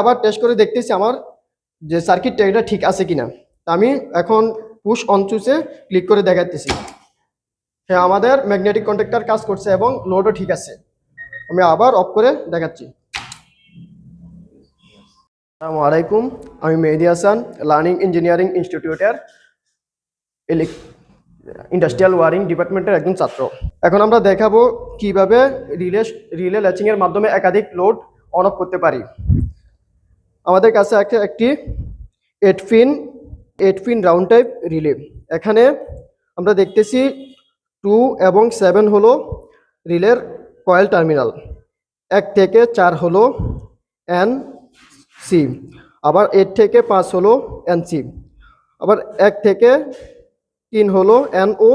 আবার টেস্ট করে দেখতেছি আমার যে সার্কিটটা এটা ঠিক আছে কিনা। তা আমি এখন পুশ অন চুসে ক্লিক করে দেখাতেছি হ্যাঁ আমাদের ম্যাগনেটিক কন্ট্যাক্টর কাজ করছে এবং লোডও ঠিক আছে। আমি আবার অফ করে দেখাচ্ছি। আসসালামু আলাইকুম, আমি মেহেদি হাসান লার্নিং ইঞ্জিনিয়ারিং ইনস্টিটিউটের ইন্ডাস্ট্রিয়াল ওয়ারিং ডিপার্টমেন্টের একজন ছাত্র। এখন আমরা দেখাবো কীভাবে রিলে রিলে ল্যাচিংয়ের মাধ্যমে একাধিক লোড অন অফ করতে পারি। আমাদের কাছে আছে একটি eight pin eight pin round type relay. এখানে আমরা দেখতেছি টু এবং সেভেন হলো রিলের কয়েল টার্মিনাল। এক থেকে চার হলো এন সি। আবার এইট থেকে পাঁচ হলো এন সি। আবার এক থেকে তিন হলো এন ও।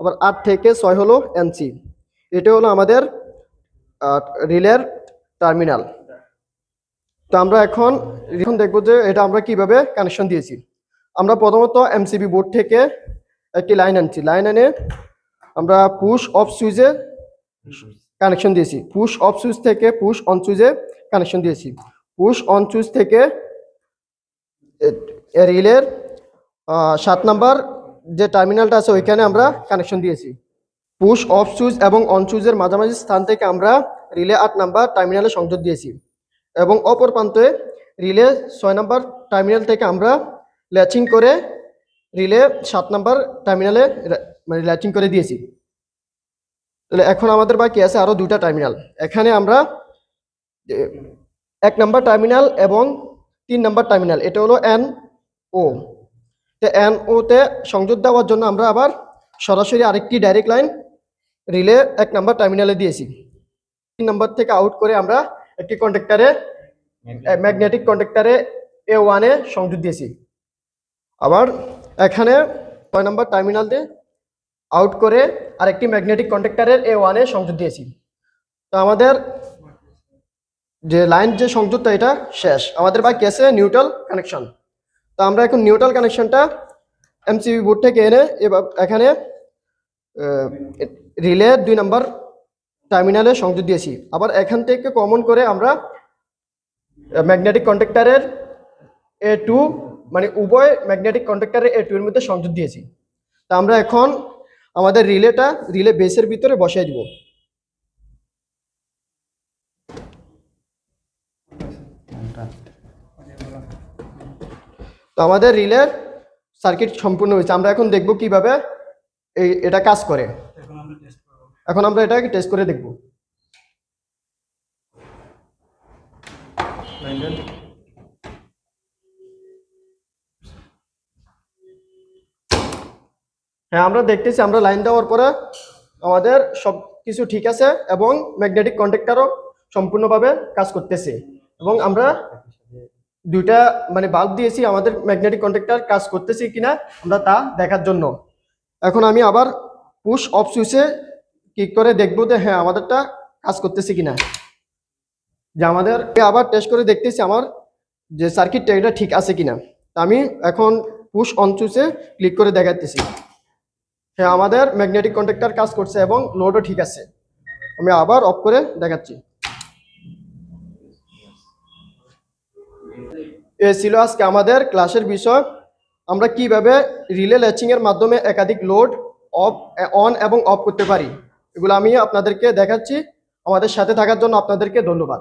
আবার আট থেকে ছয় হলো এন সি। এটা হলো আমাদের রিলের টার্মিনাল। তো আমরা এখন এখন দেখব যে এটা আমরা কীভাবে কানেকশন দিয়েছি। আমরা প্রথমত এমসিবি বোর্ড থেকে একটি লাইন আনছি। লাইন এনে আমরা পুশ অফ সুইচে কানেকশন দিয়েছি। পুশ অফ সুইচ থেকে পুশ অন সুইচে কানেকশন দিয়েছি। পুশ অন সুইচ থেকে রিলের সাত নাম্বার যে টার্মিনালটা আছে ওইখানে আমরা কানেকশন দিয়েছি। পুশ অফ সুইচ এবং অন সুইচের মাঝামাঝি স্থান থেকে আমরা রিলে আট নাম্বার টার্মিনালে সংযোগ দিয়েছি। এবং অপর প্রান্তে রিলে ছয় নম্বর টার্মিনাল থেকে আমরা ল্যাচিং করে রিলে সাত নাম্বার টার্মিনালে মানে ল্যাচিং করে দিয়েছি। তাহলে এখন আমাদের বাকি আছে আরও দুটা টার্মিনাল। এখানে আমরা এক নম্বর টার্মিনাল এবং তিন নম্বর টার্মিনাল, এটা হলো এন ও। তো এন ওতে সংযোগ দেওয়ার জন্য আমরা আবার সরাসরি আরেকটি ডাইরেক্ট লাইন রিলে এক নম্বর টার্মিনালে দিয়েছি। তিন নম্বর থেকে আউট করে আমরা একটি কন্ট্রাক্টারে ম্যাগনেটিক কন্ট্রাক্টারে এ ওয়ানে সংযোগ দিয়েছি। আবার এখানে ছয় নম্বর টার্মিনাল দিয়ে আউট করে আরেকটি ম্যাগনেটিক কন্ট্রাক্টারের এ ওয়ানে সংযোগ দিয়েছি। তো আমাদের যে লাইন যে সংযোগটা এটা শেষ। আমাদের বাকি আছে নিউট্রাল কানেকশন তো আমরা এখন নিউট্রাল কানেকশনটা এমসিবি বোর্ড থেকে এনে এবার এখানে রিলে দুই নাম্বার টার্মিনালে সংযোগ দিয়েছি। আবার এখান থেকে কমন করে আমরা ম্যাগনেটিক কন্ট্রাক্টারের এ টু মানে উভয় ম্যাগনেটিক কন্ট্রাক্টারের এ টু এর মধ্যে সংযোগ দিয়েছি। তা আমরা এখন আমাদের রিলেটা রিলে বেসের ভিতরে বসিয়ে দিব। তো আমাদের রিলের সার্কিট সম্পূর্ণ হয়েছে। আমরা এখন দেখব কীভাবে এই, এটা কাজ করে। এখন আমরা এটাকে টেস্ট করে দেখব। হ্যাঁ আমরা দেখতেছি, আমরা লাইন দেওয়ার পরে আমাদের সব কিছু ঠিক আছে এবং ম্যাগনেটিক কন্ট্যাক্টারও সম্পূর্ণভাবে কাজ করতেছে। এবং আমরা দুইটা মানে বাল্ব দিয়েছি, আমাদের ম্যাগনেটিক কন্ট্যাক্টার কাজ করতেছে কিনা আমরা তা দেখার জন্য। এখন আমি আবার পুশ অফ সুইচে ক্লিক করে দেখব যে হ্যাঁ আমাদেরটা কাজ করতেছে কিনা। যে আমাদের আবার টেস্ট করে দেখতেছি আমার যে সার্কিটটা এটা ঠিক আছে কিনা। তা আমি এখন পুশ অন সুইচে ক্লিক করে দেখাতেছি হ্যাঁ আমাদের ম্যাগনেটিক কন্ট্রাক্টর কাজ করছে এবং লোডও ঠিক আছে। আমি আবার অফ করে দেখাচ্ছি। এ ছিল আজকে আমাদের ক্লাসের বিষয়। আমরা কীভাবে রিলে ল্যাচিং এর মাধ্যমে একাধিক লোড অফ অন এবং অফ করতে পারি? এগুলো আমি আপনাদেরকে দেখাচ্ছি। আমাদের সাথে থাকার জন্য আপনাদেরকে ধন্যবাদ।